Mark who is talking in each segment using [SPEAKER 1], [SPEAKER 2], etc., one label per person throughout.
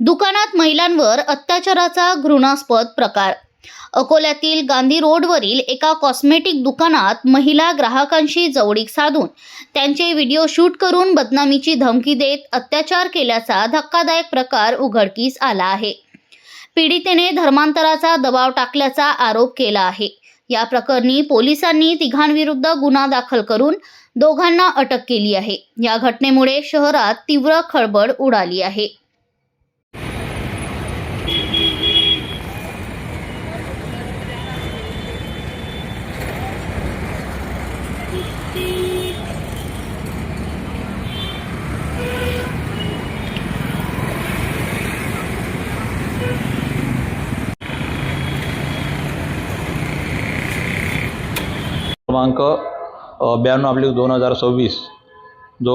[SPEAKER 1] दुकानात महिलांवर अत्याचाराचा घृणास्पद प्रकार. अकोल्यातील गांधी रोडवरील एका कॉस्मेटिक दुकानात महिला ग्राहकांशी जवळीक साधून त्यांचे व्हिडिओ शूट करून बदनामीची धमकी देत अत्याचार केल्याचा धक्कादायक प्रकार उघडकीस आला आहे. पीडितेने धर्मांतराचा दबाव टाकल्याचा आरोप केला आहे. या प्रकरणी पोलिसांनी तिघांविरुद्ध गुन्हा दाखल करून दोघांना अटक केली आहे. या घटनेमुळे शहरात तीव्र खळबळ उडाली आहे.
[SPEAKER 2] क्रमांक ब्याण्णव अब्लिक दोन हजार सव्वीस. जो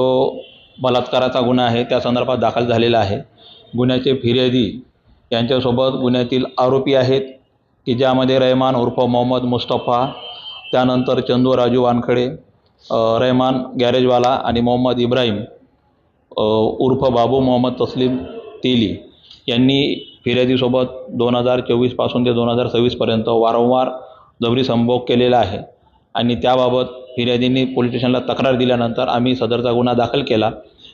[SPEAKER 2] बलात्काराचा गुन्हा आहे त्या संदर्भात दाखल झालेला आहे. गुन्ह्याचे फिर्यादी यांच्यासोबत गुन्ह्यातील आरोपी आहेत की ज्यामध्ये रहमान उर्फ मोहम्मद मुस्तफा त्यानंतर चंदू राजू वानखडे रहमान गॅरेजवाला आणि मोहम्मद इब्राहिम उर्फ बाबू मोहम्मद तस्लीम तेली यांनी फिर्यादीसोबत दोन हजार चोवीसपासून ते दोन हजार सव्वीसपर्यंत वारंवार जबरी संभोग केलेला आहे. आणि त्याबाबत फिर्यादींनी पोलीस स्टेशनला तक्रार दिल्यानंतर आम्ही सदरचा गुन्हा दाखल केला.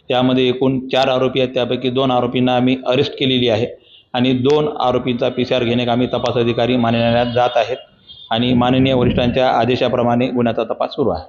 [SPEAKER 2] त्यामध्ये एकूण चार आरोपी आहेत. त्यापैकी दोन आरोपींना आम्ही अरेस्ट केलेली आहे आणि दोन आरोपींचा पी सी आर घेणे आम्ही तपास अधिकारी माननीय जात आहेत आणि माननीय वरिष्ठांच्या आदेशाप्रमाणे गुन्ह्याचा तपास सुरू आहे.